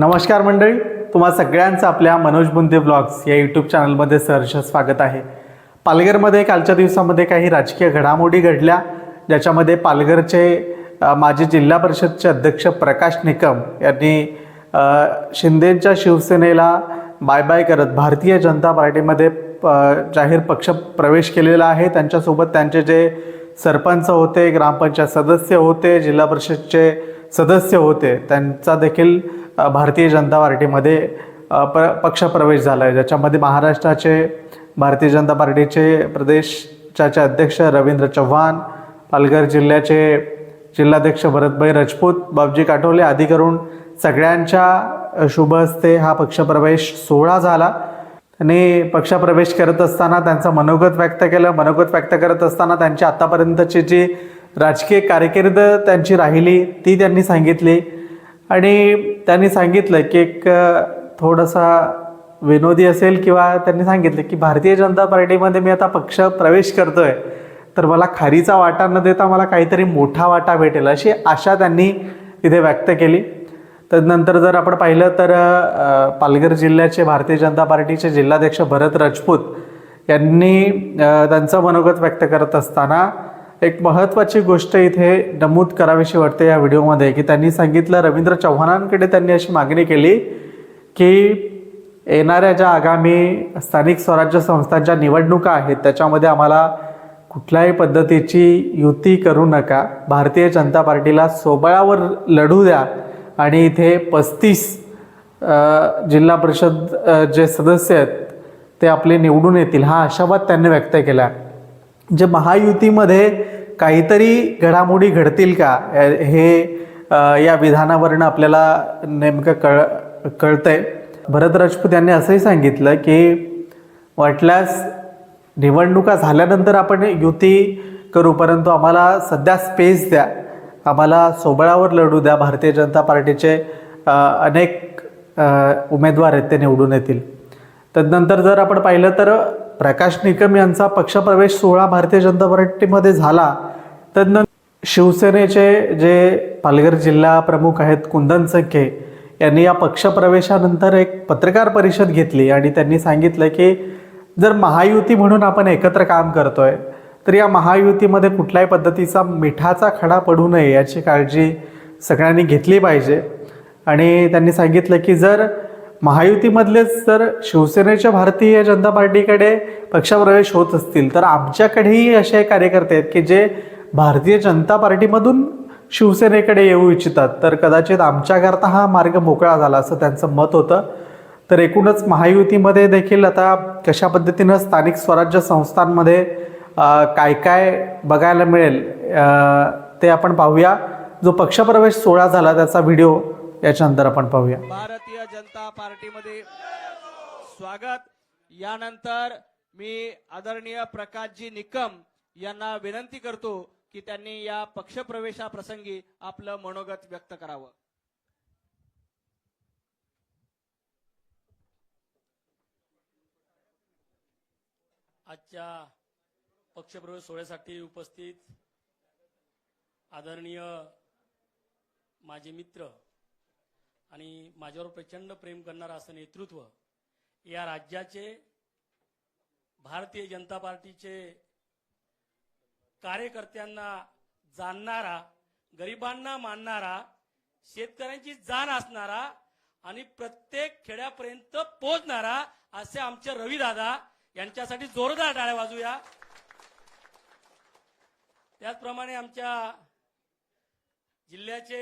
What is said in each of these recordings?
नमस्कार मंडळी तुम्हा सगळ्यांचं आपल्या मनोज बुंदे ब्लॉग्स या यूट्यूब चॅनलमध्ये सहर्ष स्वागत आहे. पालघरमध्ये कालच्या दिवसामध्ये काही राजकीय घडामोडी घडल्या ज्याच्यामध्ये पालघरचे माजी जिल्हा परिषदचे अध्यक्ष प्रकाश निकम यांनी शिंदेंच्या शिवसेनेला बाय बाय करत भारतीय जनता पार्टीमध्ये प- जाहीर पक्ष प्रवेश केलेला आहे. त्यांच्यासोबत त्यांचे जे सरपंच होते ग्रामपंचायत सदस्य होते जिल्हा परिषदचे सदस्य होते. त्यांचा देखील भारतीय जनता पार्टीमध्ये प पक्षप्रवेश झाला आहे ज्याच्यामध्ये महाराष्ट्राचे भारतीय जनता पार्टीचे प्रदेशाचे अध्यक्ष रवींद्र चव्हाण पालघर जिल्ह्याचे जिल्हाध्यक्ष भरतभाई राजपूत बाबजी काठोले आदी करून सगळ्यांच्या शुभ हस्ते हा पक्षप्रवेश सोहळा झाला. त्यांनी पक्षप्रवेश करत असताना त्यांचं मनोगत व्यक्त केलं. मनोगत व्यक्त करत असताना त्यांची आत्तापर्यंतची जी राजकीय कारकीर्द त्यांची राहिली ती त्यांनी सांगितली. आणि त्यांनी सांगितलं की एक थोडासा विनोदी असेल किंवा त्यांनी सांगितलं की भारतीय जनता पार्टीमध्ये मी आता पक्ष प्रवेश करतोय तर मला खारीचा वाटा न देता मला काहीतरी मोठा वाटा भेटेल अशी आशा त्यांनी तिथे व्यक्त केली. तदनंतर जर आपण पाहिलं तर पालघर जिल्ह्याचे भारतीय जनता पार्टीचे जिल्हाध्यक्ष भरत राजपूत यांनी त्यांचं मनोगत व्यक्त करत असताना एक महत्त्वाची गोष्ट इथे नमूद करावीशी वाटते या व्हिडिओमध्ये की त्यांनी सांगितलं रवींद्र चव्हाणांकडे त्यांनी अशी मागणी केली की येणाऱ्या ज्या आगामी स्थानिक स्वराज्य संस्थांच्या निवडणुका आहेत त्याच्यामध्ये आम्हाला कुठल्याही पद्धतीची युती करू नका. भारतीय जनता पार्टीला सोबळावर लढू द्या. आणि इथे पस्तीस जिल्हा परिषद जे सदस्य आहेत ते आपले निवडून येतील. हा आशावाद त्यांनी व्यक्त केला. जे महायुतीमध्ये काहीतरी घडामोडी घडतील का? हे या विधानावरनं आपल्याला नेमकं कळ कळतंय. भरत राजपूत यांनी असंही सांगितलं की वाटल्यास निवडणुका झाल्यानंतर आपण युती करू परंतु आम्हाला सध्या स्पेस द्या. आम्हाला सोबळावर लढू द्या. भारतीय जनता पार्टीचे अनेक उमेदवार आहेत ते निवडून येतील. तदनंतर जर आपण पाहिलं तर प्रकाश निकम यांचा पक्षप्रवेश सोहळा भारतीय जनता पार्टीमध्ये झाला. तदनंतर शिवसेनेचे जे पालघर जिल्हा प्रमुख आहेत कुंदन संखे यांनी या पक्षप्रवेशानंतर एक पत्रकार परिषद घेतली आणि त्यांनी सांगितलं की जर महायुती म्हणून आपण एकत्र काम करतोय तर या महायुतीमध्ये कुठल्याही पद्धतीचा मिठाचा खडा पडू नये याची काळजी सगळ्यांनी घेतली पाहिजे. आणि त्यांनी सांगितलं की जर महायुतीमधलेच जर शिवसेनेच्या भारतीय जनता पार्टीकडे पक्षप्रवेश होत असतील तर आमच्याकडेही असे कार्यकर्ते आहेत की जे भारतीय जनता पार्टीमधून शिवसेनेकडे येऊ इच्छितात. तर कदाचित आमच्याकरता हा मार्ग मोकळा झाला असं त्यांचं मत होतं. तर एकूणच महायुतीमध्ये देखील आता कशा पद्धतीनं स्थानिक स्वराज्य संस्थांमध्ये काय काय बघायला मिळेल ते आपण पाहूया. जो पक्षप्रवेश सोहळा झाला त्याचा व्हिडिओ याच्यानंतर आपण पाहूया. भारतीय जनता पार्टीमध्ये स्वागत. यानंतर मी आदरणीय प्रकाशजी निकम यांना विनंती करतो की त्यांनी या पक्षप्रवेशाप्रसंगी आपलं मनोगत व्यक्त करावं. आजच्या पक्षप्रवेश सोहळ्यासाठी उपस्थित आदरणीय माझे मित्र आणि माझ्यावर प्रचंड प्रेम करणारं असं नेतृत्व या राज्याचे भारतीय जनता पार्टीचे कार्यकर्त्यांना जाणणारा गरिबांना मानणारा शेतकऱ्यांची जाण असणारा आणि प्रत्येक खेड्यापर्यंत पोहोचणारा असे आमचे रविदादा यांच्यासाठी जोरदार टाळ्या वाजूया. त्याचप्रमाणे आमच्या जिल्ह्याचे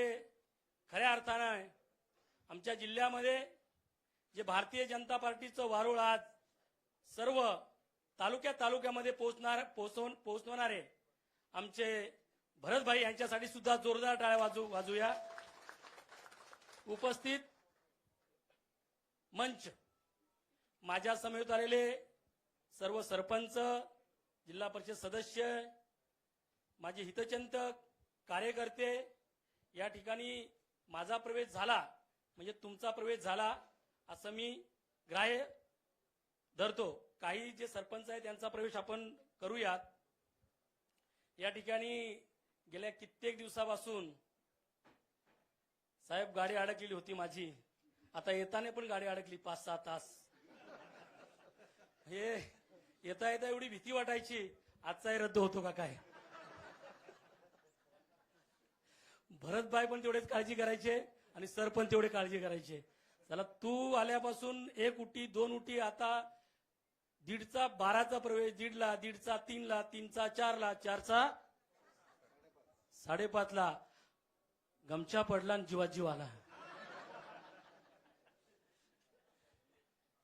खऱ्या अर्थानं आमच्या जिल्ह्यामध्ये जे भारतीय जनता पार्टीचं वारुळ आज सर्व तालुक्या तालुक्यामध्ये पोहोचणार पोहोचवून पोहोचवणारे आमचे भरतभाई यांच्यासाठी सुद्धा जोरदार टाळ्या वाजू वाजूया. उपस्थित मंच. माझ्या समेत आलेले सर्व सरपंच जिल्हा परिषद सदस्य माझे हितचिंतक कार्यकर्ते या ठिकाणी माझा प्रवेश झाला. म्हणजे तुमचा प्रवेश झाला असं मी ग्राह्य धरतो. काही जे सरपंच आहेत त्यांचा प्रवेश आपण करूयात. या ठिकाणी गेल्या कित्येक दिवसापासून साहेब गाडी अडकलेली होती माझी. आता येताना पण गाडी अडकली पाच सहा तास. हे येता येता एवढी भीती वाटायची आजचाही रद्द होतो का काय? भरतभाई पण तेवढेच काळजी करायचे. आणि सर पण तेवढे काळजी करायचे. चला तू आल्यापासून एक उटी दोन उटी आता दीडचा बाराचा प्रवेश दीडला दीडचा तीनला तीनचा चारला चारचा साडेपाचला. गमछा पडला आणि जीवात जीव आला.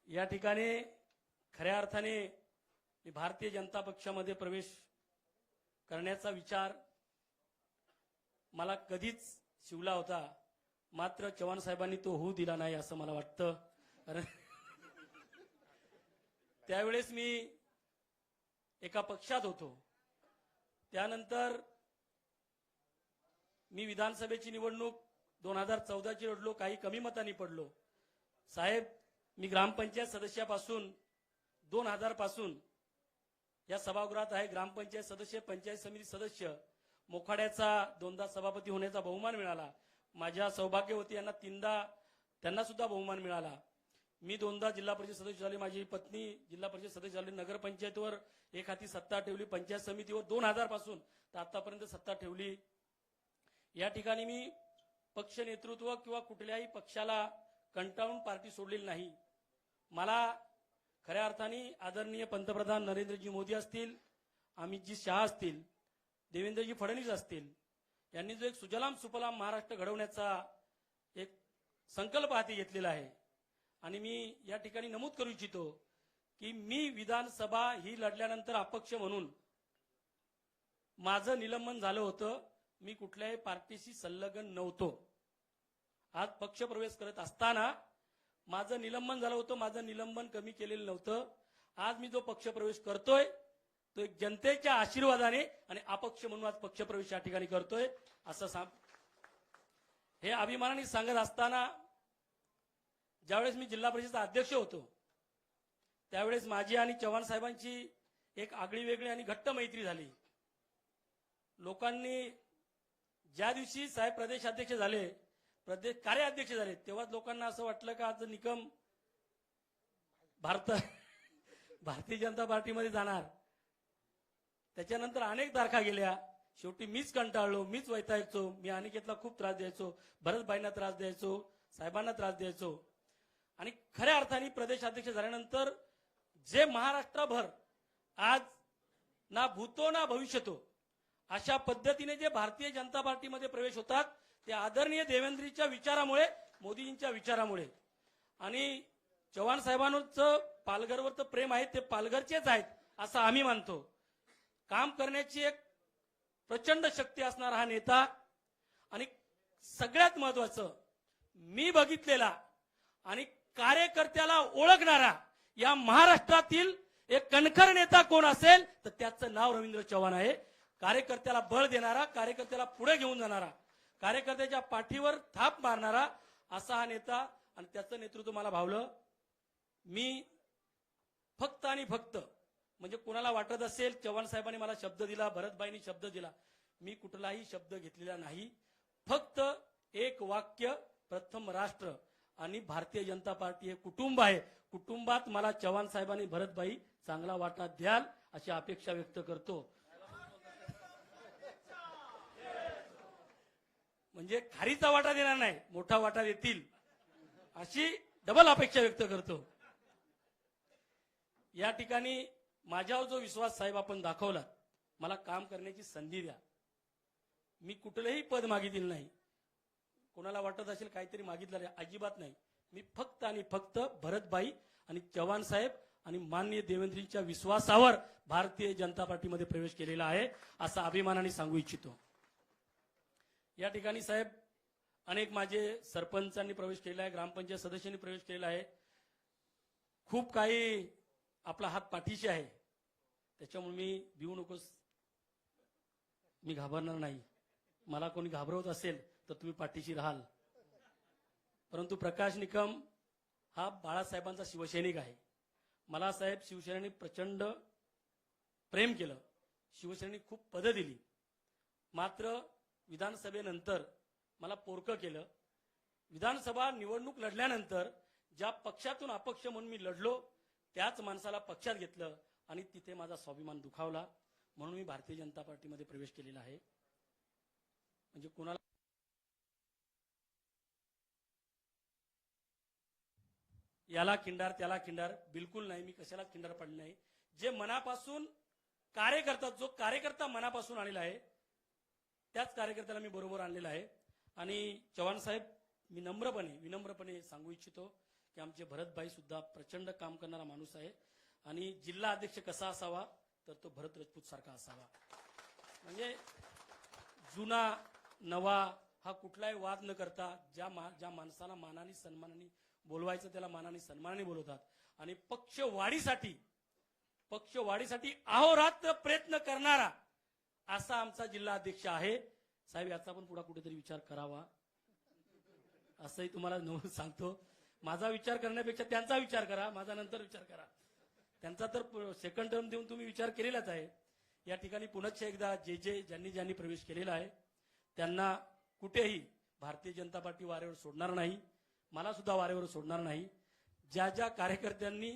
या ठिकाणी खऱ्या अर्थाने मी भारतीय जनता पक्षामध्ये प्रवेश करण्याचा विचार मला कधीच शिवला होता. मात्र चव्हाण साहेबांनी तो होऊ दिला नाही असं मला वाटतं. कारण त्यावेळेस मी एका पक्षात होतो. त्यानंतर मी विधानसभेची निवडणूक दोन हजार चौदाची लढलो काही कमी मतांनी पडलो. साहेब मी ग्रामपंचायत सदस्यापासून दोन हजारपासून या सभागृहात आहे ग्रामपंचायत सदस्य पंचायत समिती सदस्य. मोखाड्याचा दोनदा सभापती होण्याचा बहुमान मिळाला. माझ्या सौभाग्यवती यांना तीनदा त्यांना सुद्धा बहुमान मिळाला. मी दोनदा जिल्हा परिषद सदस्य झाले. माझी पत्नी जिल्हा परिषद सदस्य झाली. नगरपंचायतीवर एक हाती सत्ता ठेवली. पंचायत समितीवर दोन हजारपासून तर आतापर्यंत सत्ता ठेवली. या ठिकाणी मी पक्ष नेतृत्व किंवा कुठल्याही पक्षाला कंटाळून पार्टी सोडलेली नाही. मला खऱ्या अर्थाने आदरणीय पंतप्रधान नरेंद्रजी मोदी असतील अमितजी शहा असतील देवेंद्रजी फडणवीस असतील यांनी जो एक सुजलाम सुफलाम महाराष्ट्र घडवण्याचा एक संकल्प हाती घेतलेला आहे. आणि मी या ठिकाणी नमूद करू इच्छितो की मी विधानसभा ही लढल्यानंतर अपक्ष म्हणून माझं निलंबन झालं होतं. मी कुठल्याही पार्टीशी संलग्न नव्हतो. आज पक्ष प्रवेश करत असताना माझं निलंबन झालं होतं. माझं निलंबन कमी केलेलं नव्हतं. आज मी जो पक्ष प्रवेश करतोय तो एक जनतेच्या आशीर्वादाने आणि अपक्ष म्हणून आज पक्ष प्रवेश या ठिकाणी करतोय असं सांग हे अभिमानाने सांगत असताना ज्यावेळेस मी जिल्हा परिषदेचा अध्यक्ष होतो त्यावेळेस माझी आणि चव्हाण साहेबांची एक आगळी वेगळी आणि घट्ट मैत्री झाली. लोकांनी ज्या दिवशी साहेब प्रदेशाध्यक्ष झाले प्रदेश कार्याध्यक्ष झाले तेव्हा लोकांना असं वाटलं का आज निकम भारत भारतीय जनता पार्टीमध्ये जाणार. त्याच्यानंतर अनेक तारखा गेल्या. शेवटी मीच कंटाळलो मीच वैतायचो मी अनिकेतला खूप त्रास द्यायचो भरतबाईंना त्रास द्यायचो साहेबांना त्रास द्यायचो. आणि खऱ्या अर्थाने प्रदेशाध्यक्ष झाल्यानंतर जे महाराष्ट्रभर आज ना भूतो ना भविष्यतो अशा पद्धतीने जे भारतीय जनता पार्टीमध्ये प्रवेश होतात ते आदरणीय देवेंद्रीच्या विचारामुळे मोदीजींच्या विचारामुळे. आणि चव्हाण साहेबांचं पालघरवरचं प्रेम आहे ते पालघरचेच आहेत असं आम्ही मानतो. काम करण्याची एक प्रचंड शक्ती असणारा हा नेता. आणि सगळ्यात महत्वाचं मी बघितलेला आणि कार्यकर्त्याला ओळखणारा या महाराष्ट्रातील एक कणखर नेता कोण असेल तर त्याचं नाव रवींद्र चव्हाण आहे. कार्यकर्त्याला बळ देणारा कार्यकर्त्याला पुढे घेऊन जाणारा कार्यकर्त्याच्या पाठीवर थाप मारणारा असा हा नेता आणि त्याचं नेतृत्व मला भावलं. मी फक्त आणि फक्त म्हणजे कुणाला वाटत असेल चव्हाण साहेबांनी मला शब्द दिला भरतबाईंनी शब्द दिला मी कुठलाही शब्द घेतलेला नाही. फक्त एक वाक्य प्रथम राष्ट्र आणि भारतीय जनता पार्टी हे कुटुंब आहे. कुटुंबात मला चव्हाण साहेबांनी भरतबाई चांगला वाटा द्याल अशी अपेक्षा व्यक्त करतो. म्हणजे खारीचा वाटा देणार नाही मोठा वाटा देतील अशी डबल अपेक्षा व्यक्त करतो. या ठिकाणी माझ्यावर जो विश्वास साहेब आपण दाखवला मला काम करण्याची संधी द्या. मी कुठलंही पद मागितलं नाही. कोणाला वाटत असेल काहीतरी मागितलं नाही अजिबात नाही. मी फक्त आणि फक्त भरतबाई आणि चव्हाण साहेब आणि माननीय देवेंद्रींच्या विश्वासावर भारतीय जनता पार्टीमध्ये प्रवेश केलेला आहे असा अभिमानाने सांगू इच्छितो. या ठिकाणी साहेब अनेक माझे सरपंचांनी प्रवेश केला आहे ग्रामपंचायत सदस्यांनी प्रवेश केलेला आहे. खूप काही आपला हात पाठीशी आहे. त्याच्यामुळे मी भिवू नकोस. मी घाबरणार नाही. मला कोणी घाबरवत असेल तर तुम्ही पाठीशी राहाल. परंतु प्रकाश निकम हा बाळासाहेबांचा शिवसैनिक आहे. मला साहेब शिवसेनेने प्रचंड प्रेम केलं. शिवसेनेने खूप पदं दिली. मात्र विधानसभेनंतर मला पोरकं केलं. विधानसभा निवडणूक लढल्यानंतर ज्या पक्षातून अपक्ष म्हणून मी लढलो त्याच माणसाला पक्षात घेतलं आणि तिथे माझा स्वाभिमान दुखावला. म्हणून मी भारतीय जनता पार्टीमध्ये प्रवेश केलेला आहे. म्हणजे कोणाला याला खिंडार त्याला खिंडार. बिलकुल नाही मी कशालाच खिंडार पडले नाही. जे मनापासून कार्य करतात जो कार्यकर्ता मनापासून आलेला आहे त्याच कार्यकर्त्याला मी बरोबर आणलेला आहे. आणि चव्हाण साहेब मी नम्रपणे विनम्रपणे सांगू इच्छितो की आमचे भरतभाई सुद्धा प्रचंड काम करणारा माणूस आहे. आणि जिल्हा अध्यक्ष कसा असावा तर तो भरत राजपूत सारखा असावा. म्हणजे जुना नवा हा कुठलाही वाद न करता ज्या मा ज्या माणसाला मानाने सन्मानाने बोलवायचं त्याला मानाने सन्मानाने बोलवतात. आणि पक्ष वाढीसाठी पक्ष वाढीसाठी अहोरात्र प्रयत्न करणारा असा आमचा जिल्हा अध्यक्ष आहे. साहेब याचा पण पुढा कुठेतरी विचार करावा. असंही तुम्हाला सांगतो. माझा विचार करण्यापेक्षा त्यांचा विचार करा माझा नंतर विचार करा. त्यांचा तर सेकंड टर्म देऊन तुम्ही विचार केलेलाच आहे. या ठिकाणी पुनश्च एकदा जे जे ज्यांनी ज्यांनी प्रवेश केलेला आहे त्यांना कुठेही भारतीय जनता पार्टी वारेवर सोडणार नाही मला सुद्धा वारेवर सोडणार नाही. ज्या ज्या कार्यकर्त्यांनी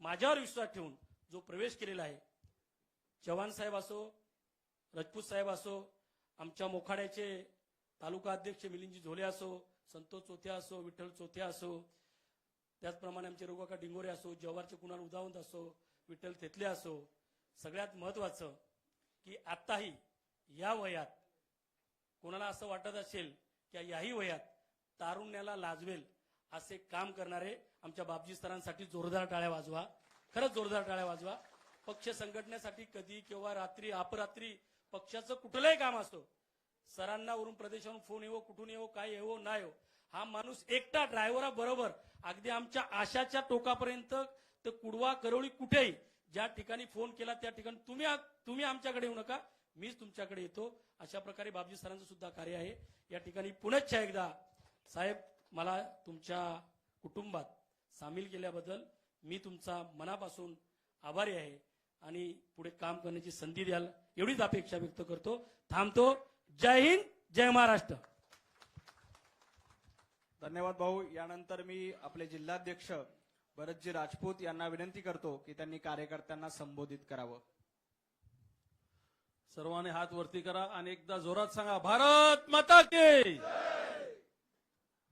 माझ्यावर विश्वास ठेवून जो प्रवेश केलेला आहे चव्हाण साहेब असो राजपूत साहेब असो आमच्या मोखाड्याचे तालुका अध्यक्ष मिलिंदजी झोले असो संतोष चोथ्या असो विठ्ठल चोथ्या असो त्याचप्रमाणे आमचे रोगाका डिंगोरे असो जव्हारचे कुणाल उदावंत असो विठ्ठल थेतले असो सगळ्यात महत्वाचं की आत्ताही या वयात कोणाला असं वाटत असेल की याही वयात तारुण्याला लाजवेल असे काम करणारे आमच्या बापजी सरांसाठी जोरदार टाळ्या वाजवा. खरंच जोरदार टाळ्या वाजवा. पक्ष संघटनेसाठी कधी किंवा रात्री अपरात्री पक्षाचं कुठलंही काम असतो सरांना वरून प्रदेशावरून फोन येवो कुठून येवो काय येवो ना येवो हा माणूस एकटा ड्रायव्हराबरोबर अगदी आमच्या आशाच्या टोकापर्यंत तर कुडवा करवळी कुठेही ज्या ठिकाणी फोन केला त्या ठिकाणी तुम्ही तुम्ही आमच्याकडे येऊ नका. मीच तुमच्याकडे येतो. अशा प्रकारे बाबजी सरांचं सुद्धा कार्य आहे. या ठिकाणी पुनश्च एकदा साहेब मला तुमच्या कुटुंबात सामील केल्याबद्दल मी तुमचा मनापासून आभारी आहे आणि पुढे काम करण्याची संधी द्याल एवढीच अपेक्षा व्यक्त करतो. थांबतो. जय हिंद जय महाराष्ट्र. धन्यवाद भाऊ. यानंतर मी आपले जिल्हाध्यक्ष भरतजी राजपूत यांना विनंती करतो की त्यांनी कार्यकर्त्यांना संबोधित करावं. सर्वांनी हात वरती करा आणि एकदा जोरात सांगा भारत माता की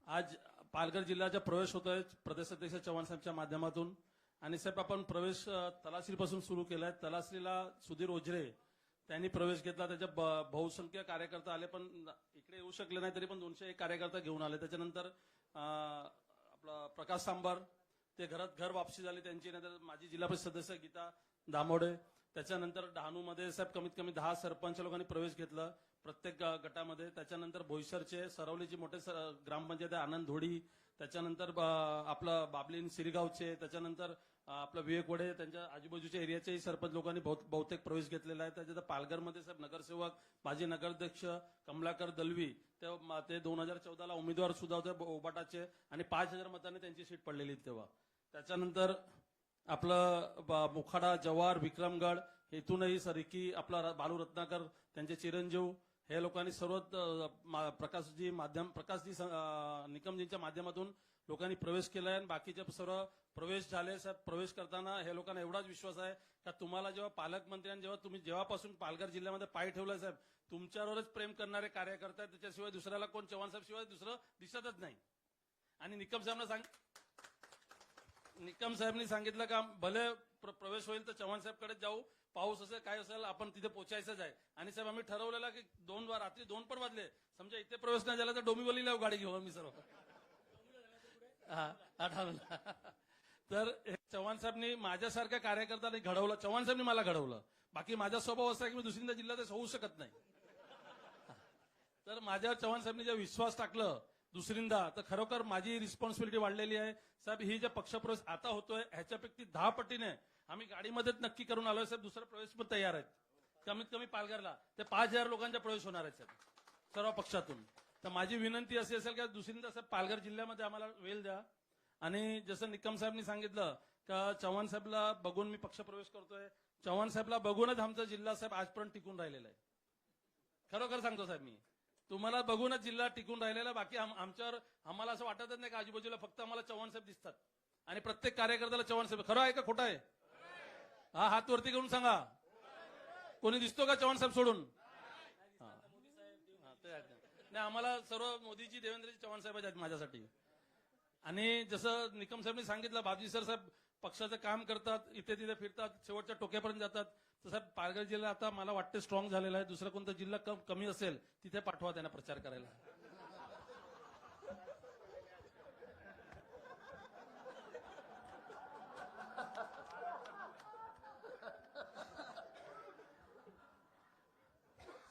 आज पालघर जिल्ह्याचा प्रवेश होतोय प्रदेश अध्यक्ष चव्हाण साहेबच्या माध्यमातून. आणि साहेब आपण प्रवेश तलासरीपासून सुरू केलाय. तलासरीला सुधीर ओझरे त्यांनी प्रवेश घेतला. त्याच्या बहुसंख्य कार्यकर्ता आले पण इकडे येऊ शकले नाही तरी पण दोनशे एक कार्यकर्ता घेऊन आले. त्याच्यानंतर आपला प्रकाश सांबार ते घरात घर वापसी झाली त्यांची नंतर माजी जिल्हा परिषद सदस्य गीता दामोडे. त्याच्यानंतर डहाणूमध्ये साहेब कमीत कमी दहा सरपंच लोकांनी प्रवेश घेतला प्रत्येक गटामध्ये. त्याच्यानंतर भोईसरचे सरवलीचे मोठे ग्रामपंचायत आहे, आनंद धोडी. त्याच्यानंतर आपलं बाबलीन सिरगावचे. त्याच्यानंतर आपलं विवेक वडे त्यांच्या आजूबाजूच्या एरियाचेही सरपंच लोकांनी बहुतेक प्रवेश घेतलेला आहे. त्याच्यात पालघरमध्ये साहेब नगरसेवक माजी नगराध्यक्ष कमलाकर दलवी ते दोन हजार चौदाला उमेदवार सुद्धा होते ओबाटाचे आणि पाच हजार मतांनी त्यांची सीट पडलेली तेव्हा. त्याच्यानंतर आपलं मुखाडा जवार जव्हार विक्रमगड इथूनही सरिकी आपला र- बालू रत्नाकर त्यांचे चिरंजीव हे लोकांनी सर्व प्रकाशजी माध्यम प्रकाशजी निकमजींच्या माध्यमातून लोकांनी प्रवेश केलाय आणि बाकीचे सर्व प्रवेश झाले. साहेब प्रवेश करताना हे लोकांना एवढाच विश्वास आहे का तुम्हाला जेव्हा पालकमंत्र्यांनी आणि जेव्हा तुम्ही जेव्हापासून पालघर जिल्ह्यामध्ये पाय ठेवलाय साहेब तुमच्यावरच प्रेम करणारे कार्यकर्ते आहेत. त्याच्याशिवाय दुसऱ्याला कोण चव्हाण साहेब शिवाय दुसरं दिसतच नाही. आणि निकम साहेबना सांग निकम साहेबनी सांगितलं का भले प्र- प्रवेश होईल तर चव्हाण साहेबकडे जाऊ. पाऊस असेल काय असेल आपण तिथे पोचायचंच आहे. आणि साहेब आम्ही ठरवलेला की दोन रात्री दोन पण वाजले. समजा इथे प्रवेश नाही झाला तर डोंबिवलीला गाडी घेऊ आम्ही सर्व. आठवलं तर चव्हाण साहेबनी माझ्यासारख्या कार्यकर्त्यांनी घडवलं. चव्हाण साहेबनी मला घडवलं. बाकी माझा स्वभाव असा की मी दुसरींदा जिल्ह्यात होऊ शकत नाही. तर माझ्या चव्हाण साहेबनी जे विश्वास टाकलं दुसरींदा तर खरोखर माझी रिस्पॉन्सिबिलिटी वाढलेली आहे. साहेब ही जे पक्षप्रवेश आता होतोय ह्याच्यापैकी दहा पटीने आम्ही गाडीमध्येच नक्की करून आलोय. साहेब दुसरा प्रवेश पण तयार आहेत. कमीत कमी पालघरला. ते पाच हजार लोकांचा प्रवेश होणार आहे साहेब. सर्व पक्षातून. तर माझी विनंती अशी असेल की दुसरींदा असं पालघर जिल्ह्यामध्ये आम्हाला वेळ द्या. आणि जसं निकम साहेबनी सांगितलं का चव्हाण साहेबला बघून मी पक्षप्रवेश करतोय. चव्हाण साहेबला बघूनच आमचा जिल्हा साहेब आजपर्यंत टिकून राहिलेला आहे. खरोखर सांगतो साहेब मी. तुम्हाला बघूनच जिल्हा टिकून राहिलेला बाकी आमच्यावर आम्हाला असं वाटतच नाही का आजूबाजूला फक्त आम्हाला चव्हाण साहेब दिसतात. आणि प्रत्येक कार्यकर्त्याला चव्हाण साहेब खरं आहे का खोटं आहे? हा हात वरती करून सांगा. कोणी दिसतो का चव्हाण साहेब सोडून? नाही आम्हाला सर्व मोदीजी देवेंद्रजी चव्हाण साहेब आहेत माझ्यासाठी. आणि जसं निकम साहेबांनी सांगितलं भाजी सर साहेब पक्षाचं काम करतात इथे तिथे फिरतात शेवटच्या टोक्यापर्यंत जातात. तसं पालघर जिल्हा आता मला वाटते स्ट्रॉंग झालेला आहे. दुसरा कोणता जिल्हा कम- कमी असेल तिथे पाठवा त्यांना प्रचार करायला.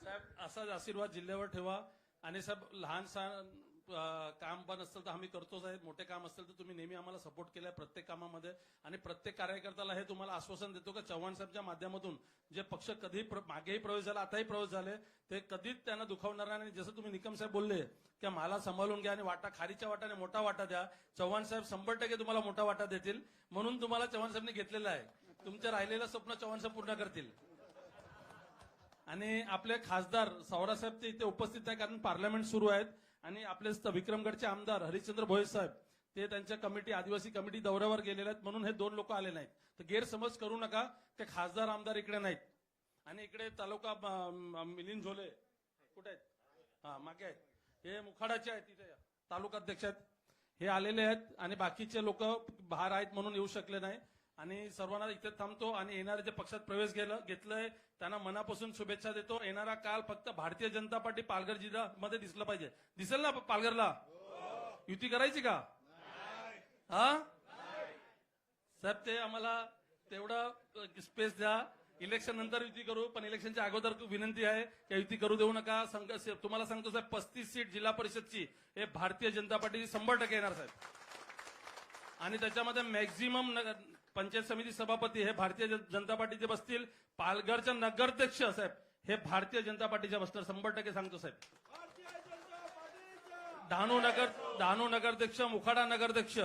साहेब असाच आशीर्वाद जिल्ह्यावर ठेवा. आणि साहेब लहान सहान काम पण असेल तर आम्ही करतोच आहे. मोठे काम असेल तर तुम्ही नेहमी आम्हाला सपोर्ट केलाय प्रत्येक कामामध्ये. आणि प्रत्येक कार्यकर्त्याला हे तुम्हाला आश्वासन देतो का चव्हाण साहेबच्या माध्यमातून जे पक्ष कधी प्र- मागेही प्रवेश झाला आताही प्रवेश झाले ते कधीच त्यांना दुखावणार नाही. आणि जसं तुम्ही निकम साहेब बोलले की मला सांभाळून घ्या आणि वाटा खारीच्या वाटाने मोठा वाटा द्या. चव्हाण साहेब शंभर टक्के तुम्हाला मोठा वाटा देतील. म्हणून तुम्हाला चव्हाण साहेबने घेतलेला आहे. तुमचं राहिलेलं स्वप्न चव्हाण साहेब पूर्ण करतील. आणि आपले खासदार सावरासाहेब ते इथे उपस्थित नाही कारण पार्लमेंट सुरू आहेत. आणि आपले विक्रमगडचे आमदार हरिश्चंद्र भोये साहेब ते त्यांच्या कमिटी आदिवासी कमिटी दौऱ्यावर गेलेले आहेत म्हणून हे दोन लोक आले नाहीत. तर गैरसमज करू नका ते खासदार आमदार इकडे नाहीत. आणि इकडे तालुका मिलिंद झोले कुठे आहेत? हा मागे आहेत. हे मुखाडाचे आहेत तिथे तालुका अध्यक्ष आहेत. हे आलेले आहेत आणि बाकीचे लोक बाहेर आहेत म्हणून येऊ शकले नाही. आणि सर्वांना इथे थांबतो आणि येणारे जे पक्षात प्रवेश घेतलं घेतलंय त्यांना मनापासून शुभेच्छा देतो. येणारा काल फक्त भारतीय जनता पार्टी पालघर जिल्ह्यामध्ये दिसलं पाहिजे. दिसेल ना पालघरला? युती करायची का? हा? साहेब ते आम्हाला तेवढा स्पेस द्या. इलेक्शन नंतर युती करू पण इलेक्शनच्या अगोदर विनंती आहे की युती करू देऊ नका. संघ तुम्हाला सांगतो साहेब पस्तीस सीट जिल्हा परिषदची हे भारतीय जनता पार्टी शंभर टक्के येणार साहेब. आणि त्याच्यामध्ये मॅक्झिमम पंचायत समिती सभापती हे भारतीय जनता पार्टीचे बसतील. पालघरच्या नगराध्यक्ष साहेब हे भारतीय जनता पार्टीच्या बसणार. शंभर टक्के सांगतो साहेब. डहाणू नगर डहाणू नगराध्यक्ष मुखाडा नगराध्यक्ष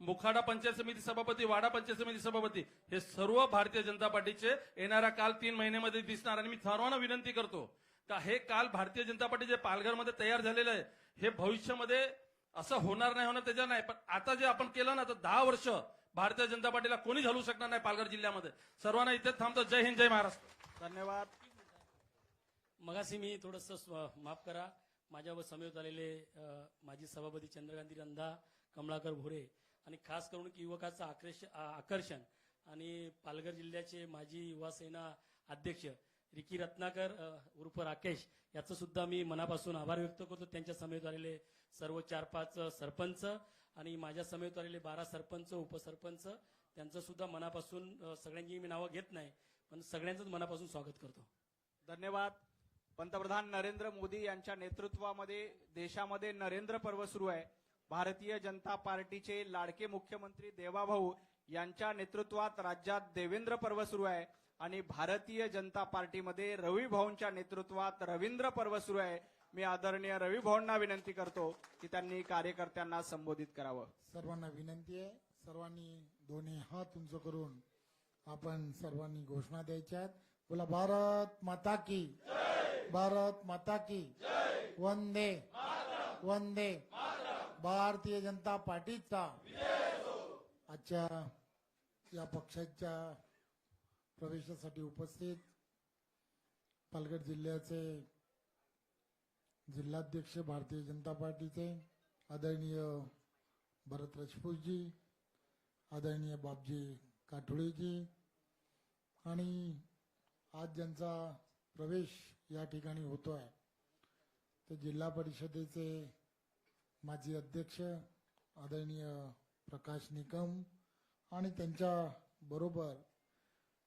मुखाडा पंचायत समिती सभापती वाडा पंचायत समिती सभापती हे सर्व भारतीय जनता पार्टीचे येणाऱ्या काल तीन महिन्यामध्ये दिसणार. आणि मी सर्वांना विनंती करतो का हे काल भारतीय जनता पार्टी जे पालघरमध्ये तयार झालेलं आहे हे भविष्यामध्ये असं होणार नाही होणार त्याच्या नाही. पण आता जे आपण केलं ना तर दहा वर्ष भारतीय जनता पार्टीला कोणी घालू शकणार नाही पालघर जिल्ह्यामध्ये? सर्वांना इथेच थांबतो. जय हिंद जय महाराष्ट्र. धन्यवाद. मगाशी मी थोडस माफ करा. माझ्यावर समेत आलेले माजी सभापती चंद्रकांती रंधा कमळाकर भोरे आणि खास करून की युवकाचं आकर्ष आकर्षण आणि पालघर जिल्ह्याचे माजी युवा सेना अध्यक्ष रिकी रत्नाकर उर्फ राकेश याचं सुद्धा मी मनापासून आभार व्यक्त करतो. त्यांच्या समेत आलेले सर्व चार पाच सरपंच आणि माझ्या समेत आलेले बारा सरपंच उपसरपंच त्यांचं सुद्धा मनापासून सगळ्यांची मी नावं घेत नाही पण सगळ्यांचंच मनापासून स्वागत करतो. धन्यवाद. पंतप्रधान नरेंद्र मोदी यांच्या नेतृत्वामध्ये देशामध्ये नरेंद्र पर्व सुरू आहे. भारतीय जनता पार्टीचे लाडके मुख्यमंत्री देवाभाऊ यांच्या नेतृत्वात राज्यात देवेंद्र पर्व सुरू आहे. आणि भारतीय जनता पार्टीमध्ये रवी भाऊंच्या नेतृत्वात रवींद्र पर्व सुरू आहे. मी आदरणीय रवी भाऊंना विनंती करतो की त्यांनी कार्यकर्त्यांना संबोधित करावं. सर्वांना विनंती आहे. सर्वांनी दोन्ही हात उंच करून आपण सर्वांनी घोषणा द्यायच्या आहेत. बोला भारत माता की. भारत माता की. वंदे. वंदे. भारतीय जनता पार्टीचा. आजच्या या पक्षाच्या प्रवेशासाठी उपस्थित पालघर जिल्ह्याचे जिल्हाध्यक्ष भारतीय जनता पार्टीचे आदरणीय भरत राजपूतजी आदरणीय बापजी काठोळेजी आणि आज ज्यांचा प्रवेश या ठिकाणी होतो आहे ते जिल्हा परिषदेचे माजी अध्यक्ष आदरणीय प्रकाश निकम आणि त्यांच्या बरोबर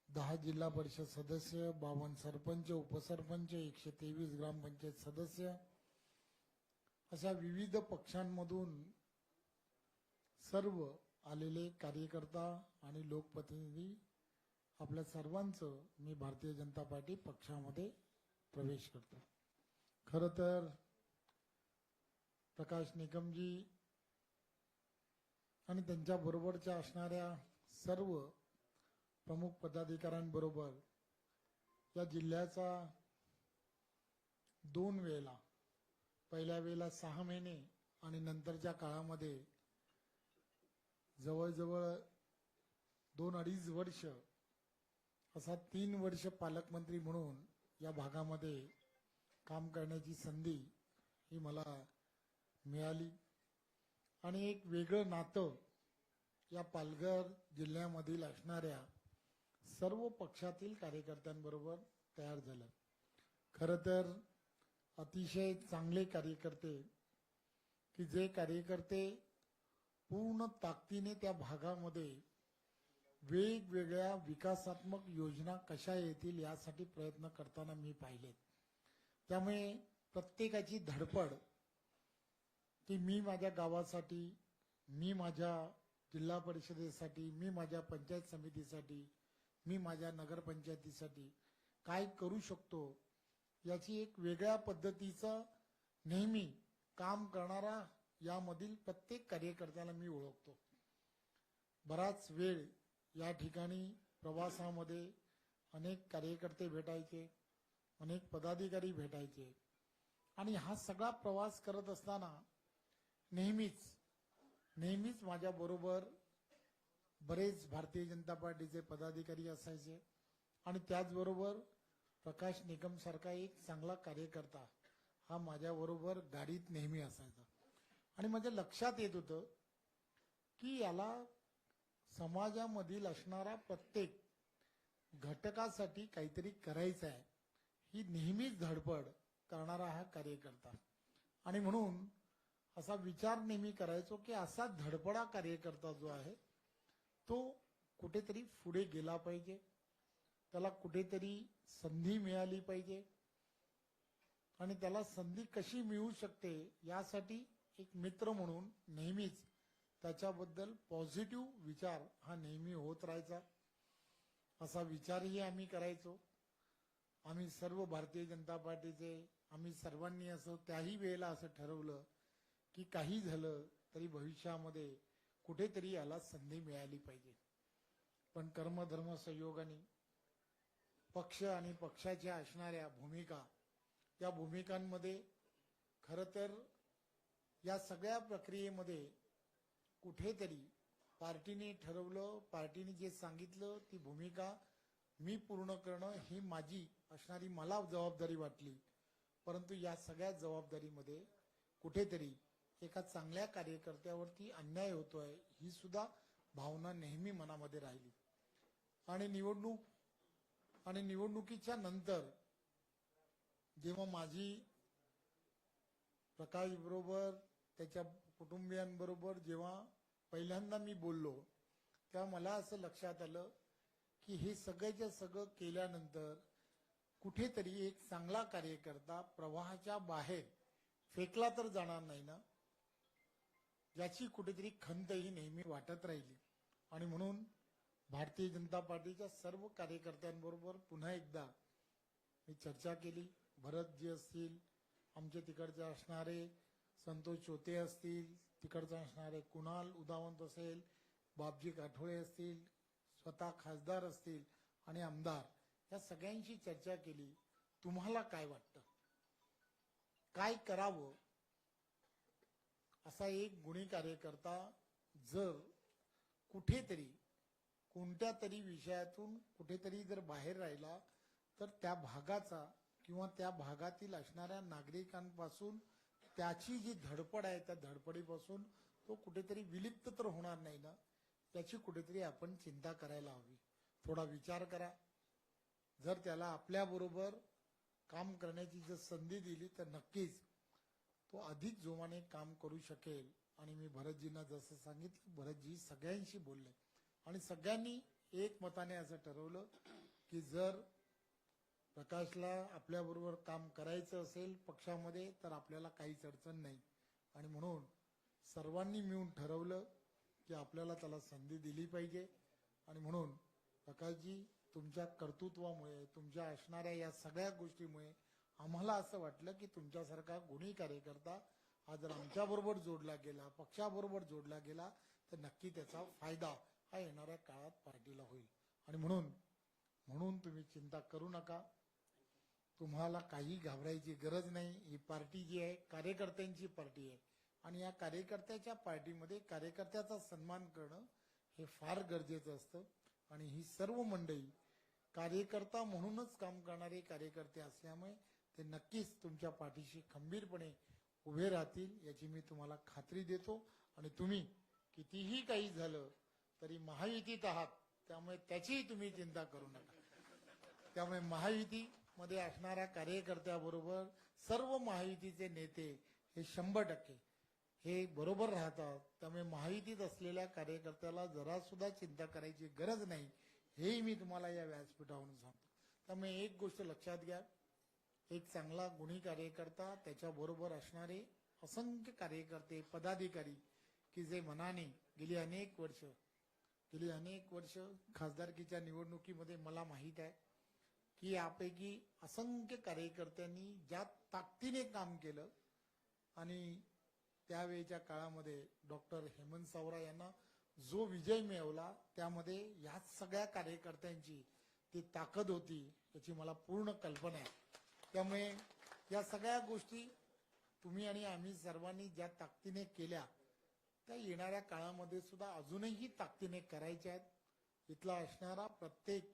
दहा जिल्हा परिषद सदस्य बावन्न सरपंच उपसरपंच एकशे तेवीस ग्रामपंचायत सदस्य अशा विविध पक्षांमधून सर्व आलेले कार्यकर्ता आणि लोकप्रतिनिधी आपल्या सर्वांचं मी भारतीय जनता पार्टी पक्षामध्ये प्रवेश करतो. खर तर प्रकाश निकमजी आणि त्यांच्याबरोबरच्या असणाऱ्या सर्व प्रमुख पदाधिकाऱ्यांबरोबर या जिल्ह्याचा दोन वेळेला पहिल्या वेळेला सहा महिने आणि नंतरच्या काळामध्ये जवळजवळ दोन अडीच वर्ष असा तीन वर्ष पालकमंत्री म्हणून या भागामध्ये काम करण्याची संधी ही मला मिळाली. आणि एक वेगळं नातं या पालघर जिल्ह्यामधील असणाऱ्या सर्व पक्षातील कार्यकर्त्यांबरोबर तयार झालं. खरं तर अतिशय चांगले कार्यकर्ते की जे कार्यकर्ते पूर्ण ताकदीने त्या भागामध्ये वेगवेगळ्या विकासात्मक योजना कशा येतील यासाठी प्रयत्न करताना मी पाहिलेत. त्यामुळे प्रत्येकाची धडपड की मी माझ्या गावासाठी मी माझ्या जिल्हा परिषदेसाठी मी माझ्या पंचायत समितीसाठी मी माझ्या नगरपंचायतीसाठी काय करू शकतो याची एक वेगळ्या पद्धतीचं नेहमी काम करणारा यामधील प्रत्येक कार्यकर्त्याला मी ओळखतो. बराच वेळ या ठिकाणी प्रवासामध्ये अनेक कार्यकर्ते भेटायचे अनेक पदाधिकारी भेटायचे. आणि हा सगळा प्रवास करत असताना नेहमीच नेहमीच माझ्या बरोबर बरेच भारतीय जनता पार्टीचे पदाधिकारी असायचे. आणि त्याचबरोबर प्रकाश निकम सारखा एक चांगला कार्यकर्ता हा माझ्याबरोबर गाडीत नेहमी असायचा. आणि माझ्या लक्षात येत होतं की याला समाजामधील असणारा प्रत्येक घटकासाठी काहीतरी करायचं आहे ही नेहमीच धडपड करणारा हा कार्यकर्ता. आणि म्हणून असा विचार नेहमी करायचो की असा धडपडा कार्यकर्ता जो आहे तो कुठेतरी पुढे गेला पाहिजे. त्याला कुठेतरी संधी मिळाली पाहिजे. आणि त्याला संधी कशी मिळू शकते यासाठी एक मित्र म्हणून नेहमीच त्याच्याबद्दल पॉझिटिव्ह विचार हा नेहमी होत राहायचा. असा विचारही आम्ही करायचो. आम्ही सर्व भारतीय जनता पार्टीचे आम्ही सर्वांनी असं त्याही वेळेला असं ठरवलं की काही झालं तरी भविष्यामध्ये कुठेतरी याला संधी मिळाली पाहिजे. पण कर्मधर्म संयोगाने पक्ष आणि पक्षाच्या असणाऱ्या भूमिका या भूमिकांमध्ये खरं तर या सगळ्या प्रक्रियेमध्ये कुठेतरी पार्टीने ठरवलं पार्टीने जे सांगितलं ती भूमिका मी पूर्ण करणं ही माझी असणारी मला जबाबदारी वाटली. परंतु या सगळ्या जबाबदारीमध्ये कुठेतरी एका चांगल्या कार्यकर्त्यावरती अन्याय होतोय ही सुद्धा भावना नेहमी मनामध्ये राहिली. आणि निवडणूक आणि निवडणुकीच्या नंतर जेव्हा माझी प्रकाश बरोबर त्याच्या कुटुंबियांबरोबर जेव्हा पहिल्यांदा मी बोललो तेव्हा मला असं लक्षात आलं की हे सगळ्याच्या सगळं केल्यानंतर कुठेतरी एक चांगला कार्यकर्ता प्रवाहाच्या बाहेर फेकला तर जाणार नाही ना? याची कुठेतरी खंतही नेहमी वाटत राहिली. आणि म्हणून भारतीय जनता पार्टीच्या सर्व कार्यकर्त्यांबरोबर पुन्हा एकदा मी चर्चा केली. भरतजी असतील आमचे तिकडचे असणारे संतोष चोते असतील तिकडचे असणारे कुणाल उदावंत असेल बापजी काठोळे असतील स्वतः खासदार असतील आणि आमदार या सगळ्यांशी चर्चा केली. तुम्हाला काय वाटतं? काय करावं? असा एक गुणी कार्यकर्ता जर कुठेतरी कोणत्या तरी विषयातून कुठेतरी जर बाहेर राहिला तर त्या भागाचा किंवा त्या भागातील असणाऱ्या नागरिकांपासून त्याची जी धडपड आहे त्या धडपडीपासून तो कुठेतरी विलिप्त तर होणार नाही ना? त्याची कुठेतरी आपण चिंता करायला हवी. थोडा विचार करा. जर त्याला आपल्याबरोबर काम करण्याची जर संधी दिली तर नक्कीच तो अधिक जोमाने काम करू शकेल. आणि मी भरतजींना जसं सांगितलं भरतजी सगळ्यांशी बोलले. आणि सगळ्यांनी एक मताने असं ठरवलं की जर प्रकाशला आपल्याबरोबर काम करायचं असेल पक्षामध्ये तर आपल्याला काहीच अडचण नाही. आणि म्हणून सर्वांनी मिळून ठरवलं की आपल्याला त्याला संधी दिली पाहिजे. आणि म्हणून प्रकाशजी तुमच्या कर्तृत्वामुळे तुमच्या असणाऱ्या या सगळ्या गोष्टीमुळे आम्हाला असं वाटलं की तुमच्यासारखा गुणी कार्यकर्ता हा जर आमच्याबरोबर जोडला गेला पक्षाबरोबर जोडला गेला तर नक्की त्याचा फायदा हा येणाऱ्या काळात पार्टीला होईल. आणि म्हणून म्हणून तुम्ही चिंता करू नका. तुम्हाला काही घाबरायची गरज नाही. ही पार्टी जी आहे कार्यकर्त्यांची पार्टी आहे. आणि या कार्यकर्त्याच्या पार्टीमध्ये कार्यकर्त्याचा सन्मान करणं हे फार गरजेचं असतं. आणि ही सर्व मंडळी कार्यकर्ता म्हणूनच काम करणारे कार्यकर्ते असल्यामुळे ते नक्कीच तुमच्या पाठीशी खंबीरपणे उभे राहतील याची मी तुम्हाला खात्री देतो. आणि तुम्ही कितीही काही झालं तरी महायुतीत आहात त्यामुळे त्याचीही तुम्ही चिंता करू नका. त्यामुळे महायुतीमध्ये असणाऱ्या कार्यकर्त्याबरोबर सर्व महायुतीचे नेते हे शंभर टक्के हे बरोबर राहतात. त्यामुळे महायुतीत असलेल्या कार्यकर्त्याला जरा सुद्धा चिंता करायची गरज नाही हेही मी तुम्हाला या व्यासपीठावरून सांगतो. त्यामुळे एक गोष्ट लक्षात घ्या एक चांगला गुणी कार्यकर्ता त्याच्याबरोबर असणारे असंख्य कार्यकर्ते पदाधिकारी की जे मनाने गेली अनेक वर्ष गेली अनेक वर्ष खासदारकीच्या निवडणुकीमध्ये मला माहीत आहे की यापैकी असंख्य कार्यकर्त्यांनी ज्या ताकदीने काम केलं आणि त्यावेळेच्या काळामध्ये डॉक्टर हेमंत सावरा यांना जो विजय मिळवला त्यामध्ये या सगळ्या कार्यकर्त्यांची ती ताकद होती याची मला पूर्ण कल्पना आहे. त्यामुळे या सगळ्या गोष्टी तुम्ही आणि आम्ही सर्वांनी ज्या ताकदीने केल्या त्या येणाऱ्या काळामध्ये सुद्धा अजूनही ताकदीने करायच्या आहेत. इथला असणारा प्रत्येक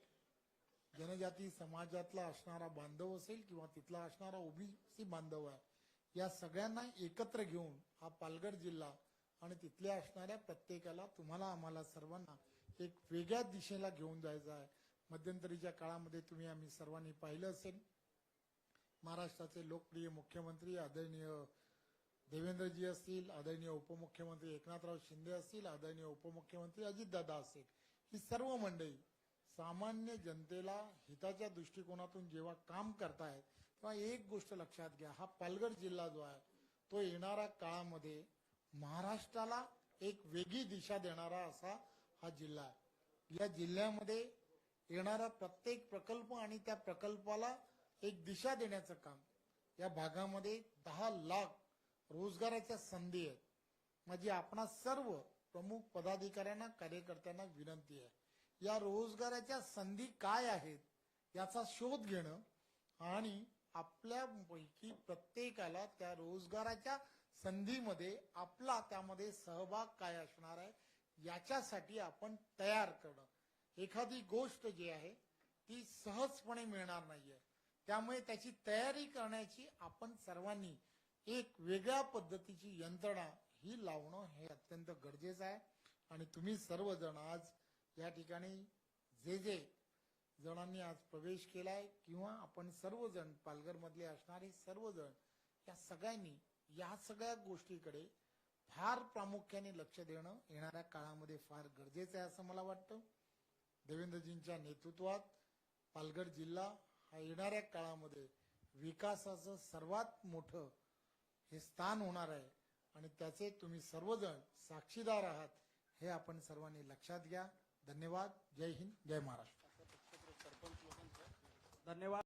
जनजाती समाजातला असणारा बांधव असेल किंवा तिथला असणारा ओबीसी बांधव आहे या सगळ्यांना एकत्र घेऊन हा पालघर जिल्हा आणि तिथल्या असणाऱ्या प्रत्येकाला तुम्हाला आम्हाला सर्वांना एक वेगळ्या दिशेला घेऊन जायचं आहे. मध्यंतरीच्या काळामध्ये तुम्ही आम्ही सर्वांनी पाहिलं असेल. महाराष्ट्राचे लोकप्रिय मुख्यमंत्री आदरणीय देवेंद्रजी असतील आदरणीय उपमुख्यमंत्री एकनाथराव शिंदे असतील आदरणीय उपमुख्यमंत्री अजितदादा असतील ही सर्व मंडळी सामान्य जनतेला हिताच्या दृष्टिकोनातून जेव्हा काम करतायत तेव्हा एक गोष्ट लक्षात घ्या हा पालघर जिल्हा जो आहे तो येणाऱ्या काळामध्ये महाराष्ट्राला एक वेगळी दिशा देणारा असा हा जिल्हा आहे. या जिल्ह्यामध्ये येणारा प्रत्येक प्रकल्प आणि त्या प्रकल्पाला एक दिशा देण्याचं काम या भागामध्ये दहा लाख रोजगाराच्या संधी आहेत. माझी आपणा सर्व प्रमुख पदाधिकाऱ्यांना कार्यकर्त्यांना विनंती आहे. या रोजगाराच्या संधी काय आहेत याचा शोध घेणं आणि आपल्यापैकी प्रत्येकाला त्या रोजगाराच्या संधीमध्ये आपला त्यामध्ये सहभाग काय असणार आहे याच्यासाठी आपण तयार करणं. एखादी गोष्ट जी आहे ती सहजपणे मिळणार नाहीये. त्यामुळे त्याची तयारी करण्याची आपण सर्वांनी एक वेगळ्या पद्धतीची यंत्रणा ही लावणं हे अत्यंत गरजेचं आहे. आणि तुम्ही सर्वजण आज या ठिकाणी जे जे जणांनी आज प्रवेश केलाय किंवा आपण सर्वजण पालघरमधले असणारे सर्वजण या सगळ्यांनी या सगळ्या गोष्टीकडे फार प्रामुख्याने लक्ष देणं येणाऱ्या काळामध्ये फार गरजेचं आहे असं मला वाटतं. देवेंद्रजींच्या नेतृत्वात पालघर जिल्हा हा येणाऱ्या काळामध्ये विकासाचं सर्वात मोठं हे स्थान होणार आहे. आणि त्याचे तुम्ही सर्वजण साक्षीदार आहात हे आपण सर्वांनी लक्षात घ्या. धन्यवाद. जय हिंद. जय महाराष्ट्र. धन्यवाद.